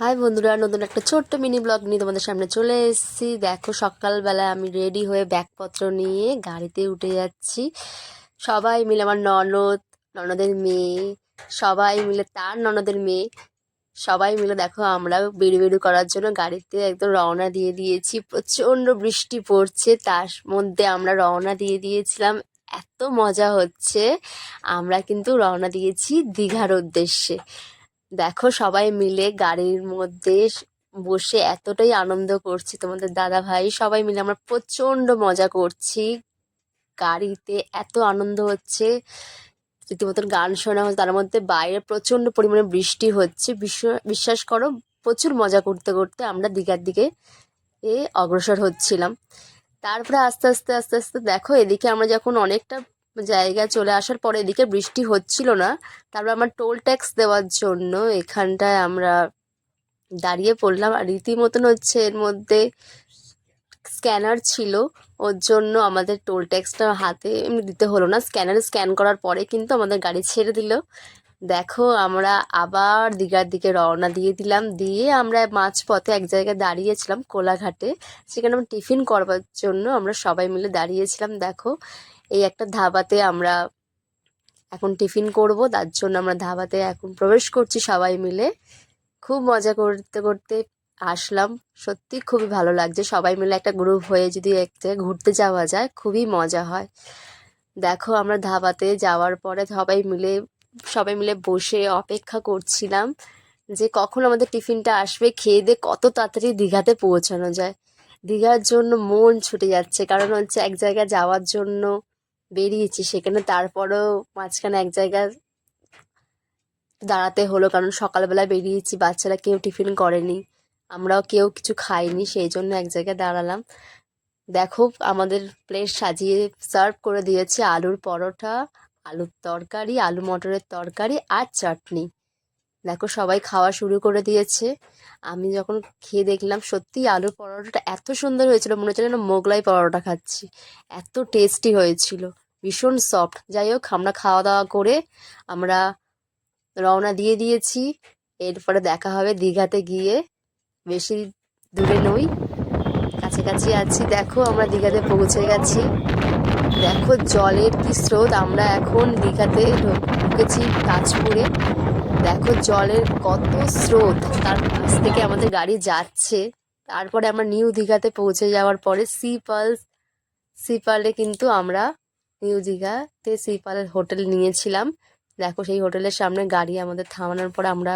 High বন্ধুরা, নতুন একটা ছোট্ট মিনি ব্লগ নিয়ে তোমাদের সামনে চলে এসেছি। দেখো সকালবেলা আমি রেডি হয়ে ব্যাগপত্র নিয়ে গাড়িতে উঠে যাচ্ছি। সবাই মিলে আমার ননদ, ননদের মেয়ে, সবাই মিলে তার ননদের মেয়ে, সবাই মিলে দেখো, আমরা বেরু বেরু করার জন্য গাড়িতে একদম রওনা দিয়ে দিয়েছি। প্রচণ্ড বৃষ্টি পড়ছে, তার মধ্যে আমরা রওনা দিয়ে দিয়েছিলাম। এত মজা হচ্ছে, আমরা কিন্তু রওনা দিয়েছি দীঘার উদ্দেশ্যে। দেখো সবাই মিলে গাড়ির মধ্যে বসে এতটাই আনন্দ করছি তোমাদের দাদা ভাই সবাই মিলে আমরা প্রচণ্ড মজা করছি। গাড়িতে এত আনন্দ হচ্ছে, রীতিমতন গান শোনা হচ্ছে, তার মধ্যে বাইরে প্রচণ্ড পরিমাণে বৃষ্টি হচ্ছে। বিশ্ব- বিশ্বাস করো, প্রচুর মজা করতে করতে আমরা দীঘার দিকে এ অগ্রসর হচ্ছিলাম। তারপরে আস্তে আস্তে আস্তে আস্তে দেখো এদিকে আমরা যখন অনেকটা জায়গা চলে আসার পরে এদিকে বৃষ্টি হচ্ছিল না। তারপর আমার টোল ট্যাক্স দেওয়ার জন্য এখানটায় আমরা দাঁড়িয়ে পড়লাম আর রীতিমতন হচ্ছে এর মধ্যে স্ক্যানার ছিল। ওর জন্য আমাদের টোল ট্যাক্সটা হাতে এমনি দিতে হলো না। স্ক্যানারে স্ক্যান করার পরে কিন্তু আমাদের গাড়ি ছেড়ে দিল। দেখো আমরা আবার দীঘার দিকে রওনা দিয়ে দিলাম। দিয়ে আমরা মাঝপথে এক জায়গায় দাঁড়িয়েছিলাম কোলাঘাটে। সেখানে আমরা টিফিন করবার জন্য আমরা সবাই মিলে দাঁড়িয়েছিলাম। দেখো এই একটা ধাবাতে আমরা এখন টিফিন করব, তার জন্য আমরা ধাবাতে এখন প্রবেশ করছি সবাই মিলে। খুব মজা করতে করতে আসলাম। সত্যি খুবই ভালো লাগছে। সবাই মিলে একটা গ্রুপ হয়ে যদি এক জায়গায় ঘুরতে যাওয়া যায়, খুবই মজা হয়। দেখো, আমরা ধাবাতে যাওয়ার পরে সবাই মিলে সবাই মিলে বসে অপেক্ষা করছিলাম যে কখন আমাদের টিফিনটা আসবে। খেয়ে দিয়ে কত তাড়াতাড়ি দীঘাতে পৌঁছানো যায়। দীঘার জন্য মন ছুটে যাচ্ছে, কারণ হচ্ছে এক জায়গায় যাওয়ার জন্য বেরিয়েছি। সেখানে তারপরেও মাঝখানে এক জায়গায় দাঁড়াতে হলো, কারণ সকালবেলা বেরিয়েছি, বাচ্চারা কেউ টিফিন করেনি, আমরাও কেউ কিছু খাইনি, সেই জন্য এক জায়গায় দাঁড়ালাম। দেখো, আমাদের প্লেট সাজিয়ে সার্ভ করে দিয়েছে, আলুর পরোটা, আলুর তরকারি, আলু মটরের তরকারি আর চাটনি। দেখো, সবাই খাওয়া শুরু করে দিয়েছে। আমি যখন খেয়ে দেখলাম, সত্যি আলুর পরোটাটা এত সুন্দর হয়েছিল, মনে হচ্ছিল যেন মোগলাই পরোটা খাচ্ছি। এত টেস্টি হয়েছিল। ভীষণ সফট যাই হোক, আমরা খাওয়া দাওয়া করে আমরা রওনা দিয়ে দিয়েছি। এরপরে দেখা হবে দীঘাতে গিয়ে। বেশি দূরে নই, কাছাকাছি আছি। দেখো, আমরা দীঘাতে পৌঁছে গেছি। দেখো জলের কি স্রোত। আমরা এখন দীঘাতে ঢুকেছি তাজপুরে। দেখো জলের কত স্রোত। তার পাশ থেকে আমাদের গাড়ি যাচ্ছে। তারপরে আমরা নিউ দীঘাতে পৌঁছে যাওয়ার পরে সি পালস সি পার্লে কিন্তু আমরা নিউ দীঘাতে সি পার্লের হোটেল নিয়েছিলাম। দেখো সেই হোটেলের সামনে গাড়ি আমাদের থামানোর পর আমরা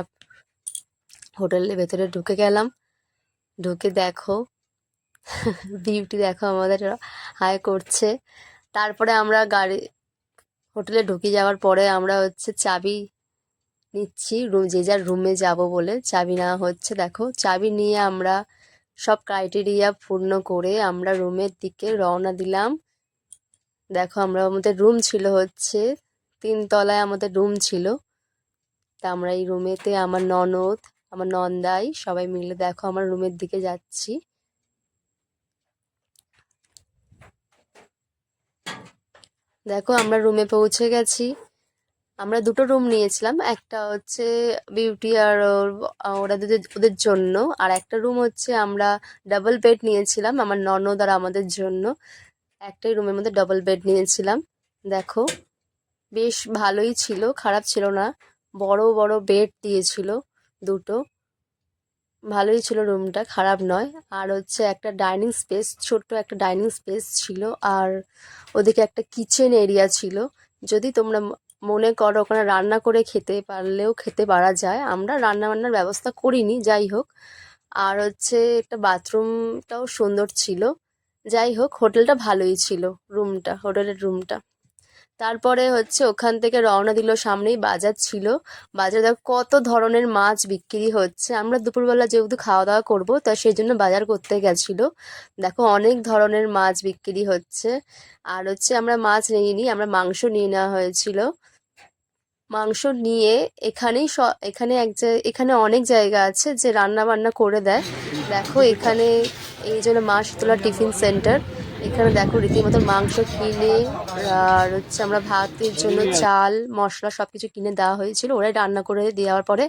হোটেলের ভেতরে ঢুকে গেলাম। ঢুকে দেখো, বিউটি দেখো আমাদের হাই করছে। তারপরে আমরা গাড়ি, হোটেলে ঢুকে যাওয়ার পরে আমরা হচ্ছে চাবি নিচ্ছি, রুম, যে যার রুমে যাব বলে চাবি নেওয়া হচ্ছে। দেখো, চাবি নিয়ে আমরা সব ক্রাইটেরিয়া পূর্ণ করে আমরা রুমের দিকে রওনা দিলাম। দেখো আমরা আমাদের রুম ছিল হচ্ছে তিন তলায় আমাদের রুম ছিল। তা আমরা এই রুমেতে আমার ননদ, আমার নন্দাই সবাই মিলে দেখো আমার রুমের দিকে যাচ্ছি। দেখো আমরা রুমে পৌঁছে গেছি। আমরা দুটো রুম নিয়েছিলাম, একটা হচ্ছে বিউটি আর ওর- ওদের জন্য, আর একটা রুম হচ্ছে আমরা ডাবল বেড নিয়েছিলাম আমার ননদ আর আমাদের জন্য। একটাই রুমের মধ্যে ডবল বেড নিয়েছিলাম। দেখো, বেশ ভালোই ছিল, খারাপ ছিল না। বড় বড় বেড দিয়েছিল দুটো। ভালোই ছিল রুমটা খারাপ নয়। আর হচ্ছে একটা ডাইনিং স্পেস ছোট্ট একটা ডাইনিং স্পেস ছিল। আর ওদিকে একটা কিচেন এরিয়া ছিল। যদি তোমরা মনে করো ওখানে রান্না করে খেতে পারলেও খেতে পারা যায়। আমরা রান্না বান্নার ব্যবস্থা করিনি, যাই হোক। আর হচ্ছে একটা বাথরুমটাও সুন্দর ছিল। যাই হোক, হোটেলটা ভালোই ছিল, রুমটা, হোটেলের রুমটা। তারপরে হচ্ছে ওখান থেকে রওনা দিল, সামনেই বাজার ছিল। বাজারে দেখো কত ধরনের মাছ বিক্রি হচ্ছে। আমরা দুপুরবেলা যেহেতু খাওয়া দাওয়া করব, তা সেই জন্য বাজার করতে গেছিল। দেখো অনেক ধরনের মাছ বিক্রি হচ্ছে। আর হচ্ছে আমরা মাছ নিইনি, আমরা মাংস নিয়ে নেওয়া হয়েছিল। মাংস নিয়ে এখানেই স, এখানে এক এখানে অনেক জায়গা আছে যে রান্না বান্না করে দেয়। দেখো এখানে এই জন্য মা শীতলা টিফিন সেন্টার। এখানে দেখো রীতিমতো মাংস কিনে, আর হচ্ছে আমরা ভাতের জন্য চাল, মশলা সব কিছু কিনে দেওয়া হয়েছিল। ওরাই রান্না করে দেওয়ার পরে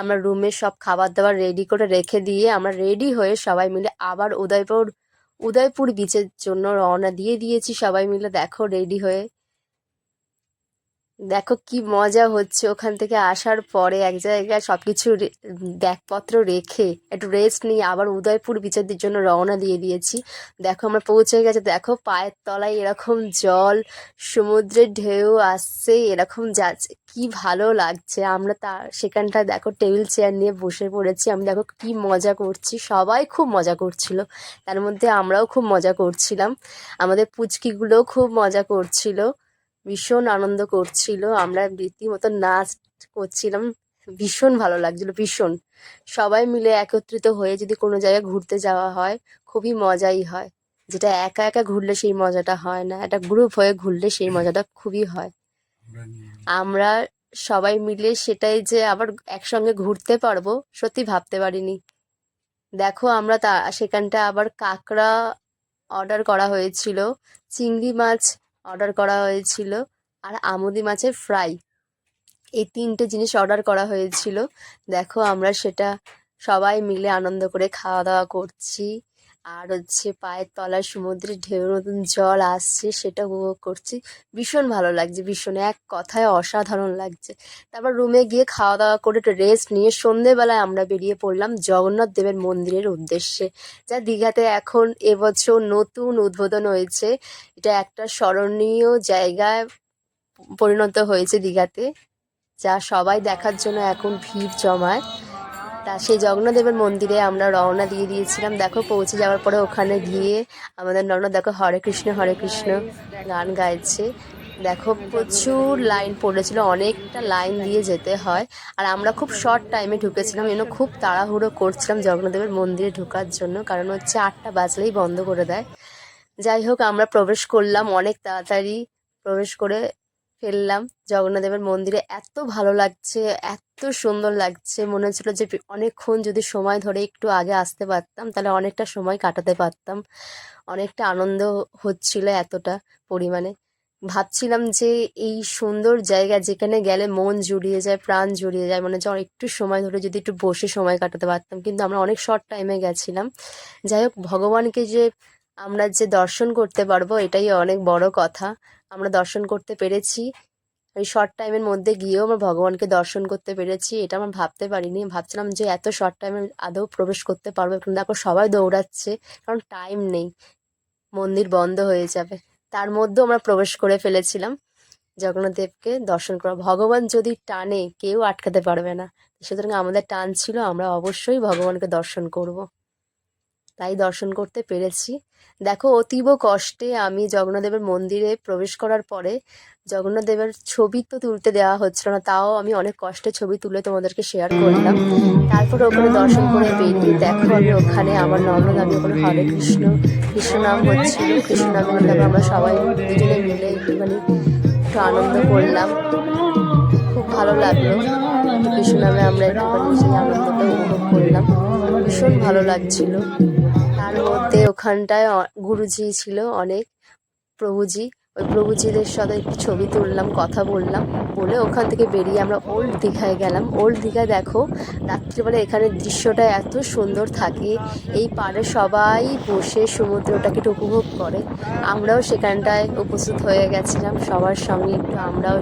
আমরা রুমে সব খাবার দাবার রেডি করে রেখে দিয়ে আমরা রেডি হয়ে সবাই মিলে আবার উদয়পুর উদয়পুর বিচের জন্য রওনা দিয়ে দিয়েছি। সবাই মিলে দেখো রেডি হয়ে দেখো কি মজা হচ্ছে। ওখান থেকে আসার পরে এক জায়গায় সব কিছু ব্যাগপত্র রেখে একটু রেস্ট নিয়ে আবার উদয়পুর বিচারদের জন্য রওনা দিয়ে দিয়েছি। দেখো আমরা পৌঁছে গেছে। দেখো পায়ের তলায় এরকম জল, সমুদ্রের ঢেউ আসছে, এরকম যাচ্ছে। কি ভালো লাগছে। আমরা তা, সেখানটায় দেখো টেবিল চেয়ার নিয়ে বসে পড়েছি। আমি দেখো কি মজা করছি। সবাই খুব মজা করছিল। তার মধ্যে আমরাও খুব মজা করছিলাম। আমাদের পুচকিগুলোও খুব মজা করছিল। ভীষণ আনন্দ করছিল। আমরা রীতিমতো নাচ করছিলাম। ভীষণ ভালো লাগছিল, ভীষণ। সবাই মিলে একত্রিত হয়ে যদি কোনো জায়গায় ঘুরতে যাওয়া হয়, খুবই মজাই হয়। যেটা একা একা ঘুরলে সেই মজাটা হয় না। একটা গ্রুপ হয়ে ঘুরলে সেই মজাটা খুবই হয়। আমরা সবাই মিলে সেটাই যে আবার একসঙ্গে ঘুরতে পারব, সত্যি ভাবতে পারিনি। দেখো আমরা তা, সেখানটা আবার কাঁকড়া অর্ডার করা হয়েছিল। চিংড়ি মাছ অর্ডার করা হয়েছিল। আর আমুদি মাছের ফ্রাই এই তিনটে জিনিস অর্ডার করা হয়েছিল। দেখো আমরা সেটা সবাই মিলে আনন্দ করে খাওয়া দাওয়া করছি। আর হচ্ছে পায়ের তলায় সমুদ্রের ঢেউর মতন জল আসছে, সেটা উপভোগ করছি। ভীষণ ভালো লাগছে, ভীষণ এক কথায় অসাধারণ লাগছে। তারপর রুমে গিয়ে খাওয়া দাওয়া করে একটু রেস্ট নিয়ে সন্ধেবেলায় আমরা বেরিয়ে পড়লাম জগন্নাথ দেবের মন্দিরের উদ্দেশ্যে। যা দীঘাতে এখন এবছর নতুন উদ্বোধন হয়েছে। এটা একটা স্মরণীয় জায়গায় পরিণত হয়েছে দীঘাতে, যা সবাই দেখার জন্য এখন ভিড় জমায়। তা সেই জগন্নাথদেবের মন্দিরে আমরা রওনা দিয়ে দিয়েছিলাম। দেখো পৌঁছে যাওয়ার পরে ওখানে গিয়ে আমাদের ননদ দেখো হরে কৃষ্ণ হরে কৃষ্ণ গান গাইছে। দেখো প্রচুর লাইন পড়েছিল, অনেকটা লাইন দিয়ে যেতে হয়। আর আমরা খুব শর্ট টাইমে ঢুকেছিলাম এজন্য খুব তাড়াহুড়ো করছিলাম জগন্নাথদেবের মন্দিরে ঢোকার জন্য, কারণ হচ্ছে আটটা বাজলেই বন্ধ করে দেয়। যাই হোক, আমরা প্রবেশ করলাম, অনেক তাড়াতাড়ি প্রবেশ করে ফেললাম। জগন্নাথদেবের মন্দিরে এত ভালো লাগছে, এত সুন্দর লাগছে। মনে হচ্ছিল যে অনেকক্ষণ যদি সময় ধরে একটু আগে আসতে পারতাম, তাহলে অনেকটা সময় কাটাতে পারতাম। অনেকটা আনন্দ হচ্ছিল এতটা পরিমাণে। ভাবছিলাম যে এই সুন্দর জায়গা যেখানে গেলে মন জুড়িয়ে যায়, প্রাণ জুড়িয়ে যায়, মনে হচ্ছে একটু সময় ধরে যদি একটু বসে সময় কাটাতে পারতাম, কিন্তু আমরা অনেক শর্ট টাইমে গেছিলাম। যাই হোক, ভগবানকে যে আমরা যে দর্শন করতে পারব, এটাই অনেক বড় কথা। আমরা দর্শন করতে পেরেছি। ওই শর্ট টাইমের মধ্যে গিয়েও আমরা ভগবানকে দর্শন করতে পেরেছি, এটা আমরা ভাবতে পারিনি। ভাবছিলাম যে এত শর্ট টাইমে আদৌ প্রবেশ করতে পারব, কিন্তু দেখো সবাই দৌড়াচ্ছে, কারণ টাইম নেই। মন্দির বন্ধ হয়ে যাবে। তার মধ্যেও আমরা প্রবেশ করে ফেলেছিলাম। জগন্নাথ দেবকে দর্শন করা। ভগবান যদি টানে, কেউ আটকাতে পারবে না। সুতরাং আমাদের টান ছিল, আমরা অবশ্যই ভগবানকে দর্শন করব। তাই দর্শন করতে পেরেছি। দেখো, অতীব কষ্টে আমি জগন্নাথদেবের মন্দিরে প্রবেশ করার পরে জগন্নাথদেবের ছবি তো তুলতে দেওয়া হচ্ছিল না, তাও আমি অনেক কষ্টে ছবি তুলে তোমাদেরকে শেয়ার করলাম। তারপরে ওখানে দর্শন করে বেরিয়ে দেখো আমি ওখানে আমার নর্মাল আমি ওখানে হরে কৃষ্ণ কৃষ্ণ নাম হচ্ছিল, কৃষ্ণ নামে দেখো আমরা সবাই দুজনে মিলে একটুখানি একটু আনন্দ করলাম। খুব ভালো লাগল। কৃষ্ণ নামে আমরা একটুখানি সেই আনন্দটা উপভোগ করলাম। ভীষণ ভালো লাগছিল। মধ্যে ওখানটায় গুরুজি ছিল অনেক, প্রভুজি। ওই প্রভুজিদের সাথে একটু ছবি তুললাম, কথা বললাম, বলে ওখান থেকে বেরিয়ে আমরা ওল্ড দীঘায় গেলাম। ওল্ড দীঘায় দেখো, রাত্রিবেলা এখানে দৃশ্যটা এত সুন্দর থাকে, এই পাড়ে সবাই বসে সমুদ্রটাকে একটু উপভোগ করে। আমরাও সেখানটায় উপস্থিত হয়ে গেছিলাম, সবার সঙ্গে একটু আমরাও